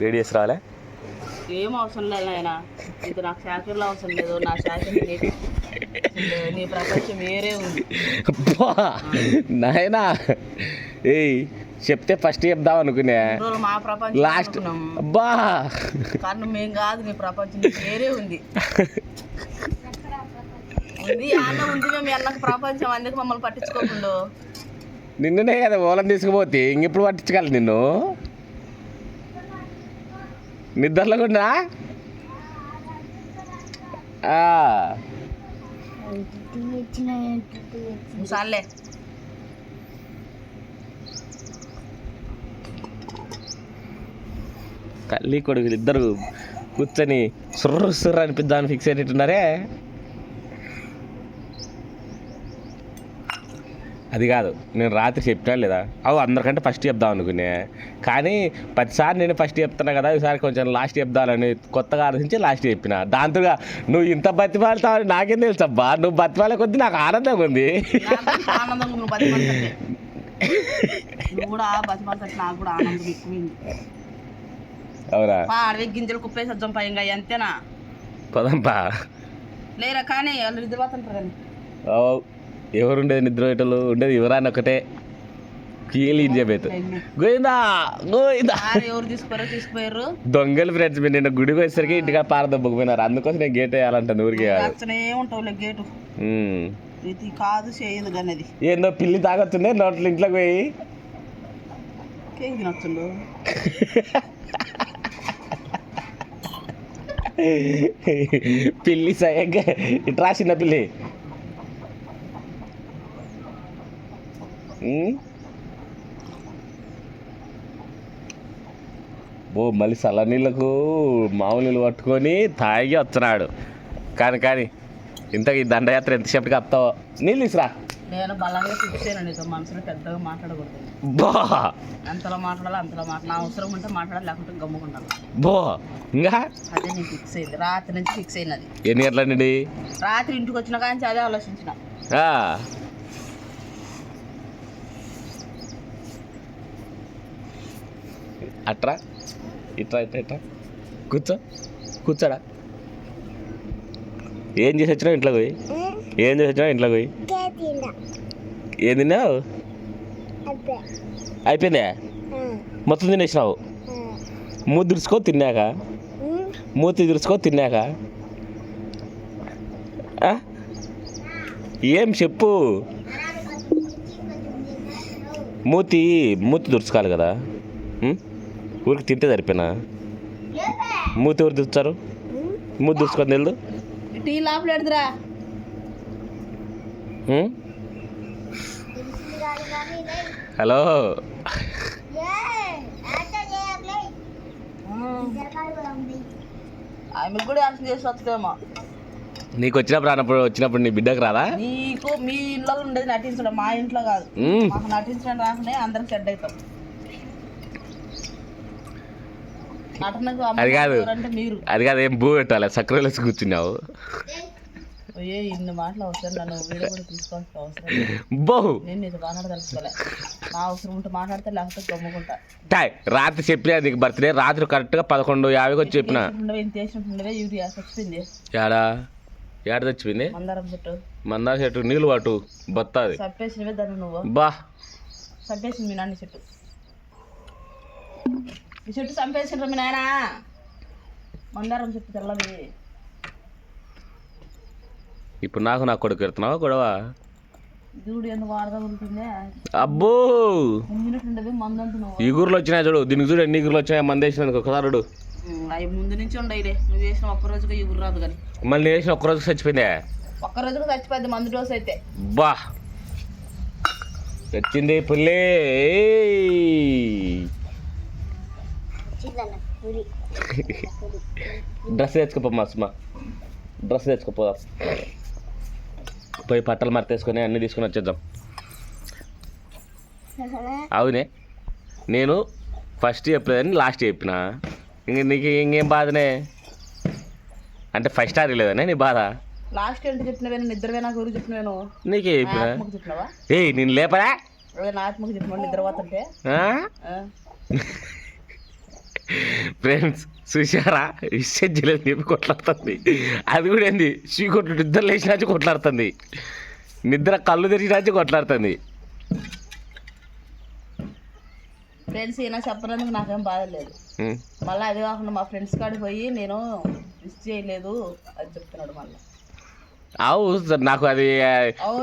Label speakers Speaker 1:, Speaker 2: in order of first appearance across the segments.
Speaker 1: వేడి చేసి రావాలే
Speaker 2: ఏం అవసరం లేదు ఆయన ఇది నాకు శాఖలో అవసరం లేదు. నా అసలు నీ ప్రపంచం వేరే ఉంది.
Speaker 1: నాయనా! ఏయ్ చెప్తే ఫస్ట్ చెప్దాం అనుకునే.
Speaker 2: మా ప్రపంచం
Speaker 1: లాస్ట్. అబ్బా!
Speaker 2: కానీ మేం కాదు నీ ప్రపంచం వేరే ఉంది. ఉంది అన్న ఉంది మేము అన్నకు ప్రపంచం అందుకు మమ్మల్ని పట్టించుకోకుండా.
Speaker 1: నిన్ననే కదా ఓలం తీసుకుపోతే ఇంకెప్పుడు పట్టించగల నిన్ను? నిద్రలో కూడా తల్లి కొడుకులు ఇద్దరు కూర్చొని సుర్ర సుర్ర అనిపిద్దామని ఫిక్స్ అయ్యేట్టున్నారే అది కాదు. నేను రాత్రి చెప్పినా లేదా? అవు అందరికంటే ఫస్ట్ చెప్దాం అనుకునే. కానీ ప్రతిసారి నేను ఫస్ట్ చెప్తున్నా కదా ఈసారి కొంచెం లాస్ట్ చెప్దామని కొత్తగా ఆలోచించి లాస్ట్ చెప్పిన. దాంతోగా నువ్వు ఇంత బతిమాలుతావు నాకేం తెలుసు అబ్బా నువ్వు బతిమాలే కొద్దీ నాకు ఆనందంగా ఉంది. అవునా?
Speaker 2: అడవి గింజలు కుప్పేసి వద్దాం పైగా అంతేనా?
Speaker 1: పదంపా.
Speaker 2: లేరా కానీ వాళ్ళు నిద్రపోతుంటారు కానీ
Speaker 1: ఎవరు ఉండేది నిద్ర పెట్టలు ఉండేది ఎవరాని ఒకటే. కీలి ఇంజబేత్ గోయిందా గోయిందా
Speaker 2: ఎవరు తీసుకుపోయారు
Speaker 1: దొంగలు ఫ్రెండ్స్ మీరు నిన్న గుడికి వచ్చేసరికి ఇంటిగా పారదబ్బకపోయినారు అందుకోసం నేను గేట్ వేయాలంటుంది ఊరికే
Speaker 2: గేటు కాదు. చేయదు కానీ
Speaker 1: ఏందో పిల్లి తాగొచ్చుండే నోట్లో ఇంట్లోకి పోయి.
Speaker 2: కేక్ తినొచ్చుండు.
Speaker 1: పిల్లి సయ్యంగా ఇట్రా చిన్న పిల్లి. ఓ మళ్ళీ చల్ల నీళ్ళకు మామూలు నీళ్ళు పట్టుకొని తాగి వస్తున్నాడు. కానీ కానీ ఇంతకు ఈ దండయాత్ర ఎంతసేపటికి వస్తావో నీళ్ళు ఇసురా
Speaker 2: నేను బలంగా ఫిక్స్ అయినా నీతో మనసులో పెద్దగా మాట్లాడకూడదు.
Speaker 1: బో.
Speaker 2: ఎంతలో మాట్లాడాలి అంతలో మాట్లాడాలి అవసరం ఉంటే మాట్లాడాలి లేకుంటే గమ్ముకుంటాను.
Speaker 1: బో. ఇంకా?
Speaker 2: అదే నేను ఫిక్స్ అయింది. రాత్రి నుంచి ఫిక్స్ అయినది
Speaker 1: ఎన్ని గంటల నుండి
Speaker 2: రాత్రి ఇంటికి వచ్చిన కానీ అదే ఆలోచించిన.
Speaker 1: అట్రా? ఇట్రా ఇట్రా ఇట్రా. కూర్చో. కూర్చోడా ఏం చేసి వచ్చినావు ఇంట్లోకి పోయి? ఏం చేసి వచ్చినావు ఇంట్లోకి పోయి? ఏం తిన్నావు? అయిపోయిందా? మొత్తం తినేసినావు? మూతి తుడుచుకో తిన్నాక? మూతి తుడుచుకో తిన్నాక? ఏం చెప్పు? మూతి మూతి దురుచుకోవాలి కదా. ఊరికి తింటే సరిపోయినా? మూతి ఎవరు దురుచారు మూతి దురుచుకొని తెలుదు
Speaker 2: టీ లోపలేడుదిరా
Speaker 1: ఉం? హలో? నీకు వచ్చినప్పుడు అన్నప్పుడు వచ్చినప్పుడు నీ బిడ్డకు రాదా?
Speaker 2: నీకు మీ ఇళ్ళలో ఉండేది నటించడం మా ఇంట్లో కాదు. నటించడం రాకనే అందరం చెడ్డ అవుతాం.
Speaker 1: అది కాదు. అది కాదు ఏం బూ పెట్టాలి? సక్కరలు కూర్చున్నావు.
Speaker 2: అయ్యే ఇన్ని మాటలు అవసరం నన్ను వీడియో కూడా తీసుకోవాల్సిన అవసరం లేదు.
Speaker 1: బో!
Speaker 2: నేను నీతో మాట్లాడదలుచుకోలే నా అవసరం ఉంటే మాట్లాడితే లేకపోతే గమ్ముకుంటా.
Speaker 1: టాయ్ రాత్రి చెప్పినా నీకు బర్త్డే రాత్రి కరెక్ట్గా పదకొండు యాభైకి వచ్చి చెప్పిన.
Speaker 2: ఉండవే ఇంత వేసినట్టుండవే యూరియా చచ్చిపోయింది.
Speaker 1: ఏడా ఏడ తెచ్చిపోయింది
Speaker 2: మందారం చెట్టు.
Speaker 1: మందార చెట్టు నీళ్ళు పట్టు బత్తాది
Speaker 2: చంపేసినవే దాన్ని నువ్వు.
Speaker 1: బా.
Speaker 2: చంపేసింది మీ నాన్న చెట్టు. ఈ చెట్టు చంపేసిండ్రు మీ నాయన. మందారం చెట్టు తెల్లది.
Speaker 1: ఇప్పుడు నాకు నా కొడుకు ఎడుతున్నావా గొడవ?
Speaker 2: దూడు ఎందుకు వాడదా ఉంటుందే
Speaker 1: అబ్బో!
Speaker 2: ముందునట్టుండదు మందంత నువ్వు
Speaker 1: ఈగురులు వచ్చినాయి చూడు దీనికి చూడు ఎన్ని ఈగురులు వచ్చినాయి మంది వేసినందుకు ఒకసారి చూడు.
Speaker 2: అవి ముందు నుంచి ఉండయిలే నువ్వు వేసిన ఒక్క రోజుగా ఎగురు రాదు కానీ.
Speaker 1: మళ్ళీ వేసిన ఒక్కరోజు చచ్చిపోయిందే?
Speaker 2: ఒక్క రోజుగా చచ్చిపోద్ది మందు డోస్ అయితే.
Speaker 1: బా! వచ్చింది పుల్లి. డ్రెస్ తెచ్చుకోపో మా సుమా. డ్రెస్ తెచ్చుకోపో. పోయి బట్టలు మరతేసుకొని అన్నీ తీసుకొని వచ్చేద్దాం. అవునే. నేను ఫస్ట్ చెప్పలేదని లాస్ట్ చెప్పిన. ఇంక నీకు ఇంకేం బాధనే? అంటే ఫైవ్ స్టార్ లేదనే నీ బాధ?
Speaker 2: లాస్ట్ ఏంటి ఎవరు చెప్పినవేను?
Speaker 1: నీకే చెప్పిన?
Speaker 2: చెప్పినవా?
Speaker 1: ఏయ్ నేను లేపరా?
Speaker 2: అదే నా ఆత్మకు చెప్పిన నిద్ర పోతుంటే
Speaker 1: ఆ?
Speaker 2: ఆ,
Speaker 1: ఫ్రెండ్స్ చూసారా విశ్వజ్జలేదు చెప్పి కొట్లాడుతుంది? అది కూడా ఏంది? షీ కొట్లు నిద్ర లేచినాచి కొట్లాడుతుంది. నిద్ర కళ్ళు తెరిచినాచి కొట్లాడుతుంది.
Speaker 2: ఫ్రెండ్స్ ఈయన చెప్పడానికి నాకేం బాధ లేదు. మళ్ళీ అది కాకుండా మా ఫ్రెండ్స్ కాడికి పోయి నేను మిస్ చేయలేదు అని చెప్తున్నాడు మళ్ళీ.
Speaker 1: అవు నాకు అది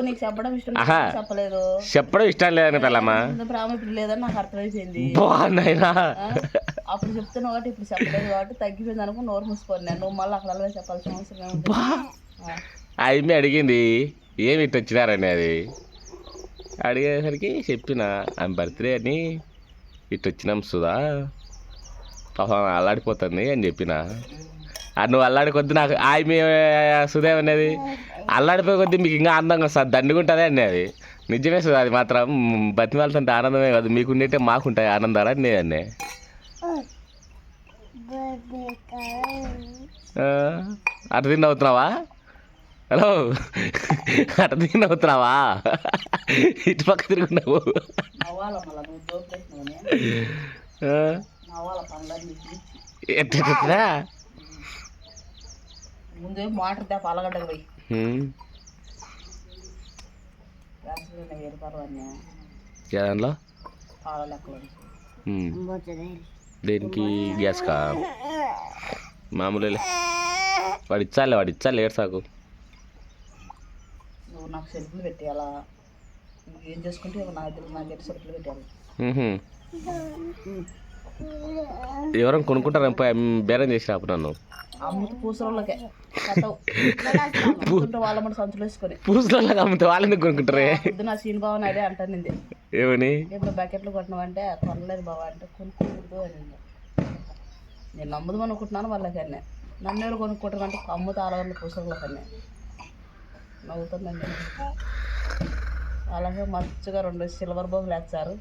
Speaker 2: నీకు చెప్పడం ఇష్టం. లేదు, చెప్పలేదు.
Speaker 1: చెప్పడం ఇష్టం లేదని పిల్లమ్మా
Speaker 2: లేదని నాకు అర్థమైపోయింది.
Speaker 1: బాగున్నాయినా
Speaker 2: ఆ? అప్పుడు చెప్తున్నావు కాబట్టి ఇప్పుడు చెప్పలేదు కాబట్టి తగ్గిపోయింది అనుకో నోరు మూసుకోను నేను నువ్వు మళ్ళీ అక్కడ చెప్పాల్సిన అవసరం ఏముంది.
Speaker 1: ఆమె అడిగింది ఏమి ఇటు వచ్చినారని అది? అడిగేసరికి చెప్పిన ఆమె బర్త్డే అని ఇటు వచ్చినాం సుధా. పాపం అల్లాడిపోతుంది అని చెప్పిన. నువ్వు అల్లాడి కొద్ది నాకు ఆమె సుధా అనేది అల్లాడిపోయే కొద్ది మీకు ఇంకా ఆనందంగా వస్తుంది దండుకుంటుంది అండి అది నిజమే సుధా అది మాత్రం బతిమాలుతుంటే ఆనందమే కాదు. మీకుండేటే మాకుంటాయి ఆనందాలు అని నేను అటు తిండి అవుతున్నావా హలో అటు తిండి అవుతున్నావా ఇటు పక్క తిరుగున్నావు ఎట్టరా?
Speaker 2: ముందు మోటార్ దా పాలగడ్డకు పోయి.
Speaker 1: ఉమ్,
Speaker 2: గ్యాస్లో వేరు పర్వాన్ని
Speaker 1: ఏ దాంట్లో
Speaker 2: పాల లెక్కలు.
Speaker 1: దేనికి గ్యాస్ కా? మామూలే వాడు ఇచ్చాలే వాడు ఇచ్చాలి ఏడు సాకు.
Speaker 2: నాకు సెల్ఫ్లు పెట్టేయాలా? ఏం చేసుకుంటే నాకు నాకు సెల్ఫ్లు పెట్టాలి.
Speaker 1: ఎవరైనా కొనుక్కుంటారా? బేరం చేసి రాపు నన్ను?
Speaker 2: పూసలకే వాళ్ళ
Speaker 1: అమ్మితే వాళ్ళని కొనుక్కుంటారే?
Speaker 2: పొద్దున సీన్ బావని అదే అంటానింది
Speaker 1: ఏమని?
Speaker 2: ఇప్పుడు బకెట్లు కొట్టినావంటే కొనలేదు బావ అంటే కొనుక్కోకూడదు అని నేను నమ్ముదాం అనుకుంటున్నాను వాళ్ళకన్నా. నన్ను ఎవరు కొనుక్కుంటారు అంటే అమ్ముతా ఆడవాళ్ళు పూసల కన్నా నవ్వుతుందండి అలాగే మంచిగా రెండు సిల్వర్ బొమ్మలు వేస్తారు.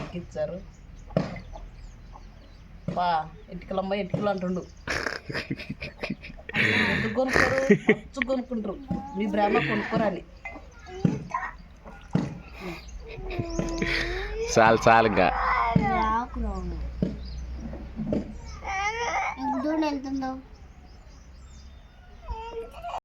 Speaker 2: ఎక్కిచ్చారు బా ఇంటికలమ్మ ఇంటికలు అంటుండు. ఎందుకు కొనుక్కోరు? మచ్చు కొనుక్కుంటారు. మీ బ్రాహ్మ కొనుక్కోరని.
Speaker 1: చాలు చాలు ఇంకా.
Speaker 3: వెళ్తుందో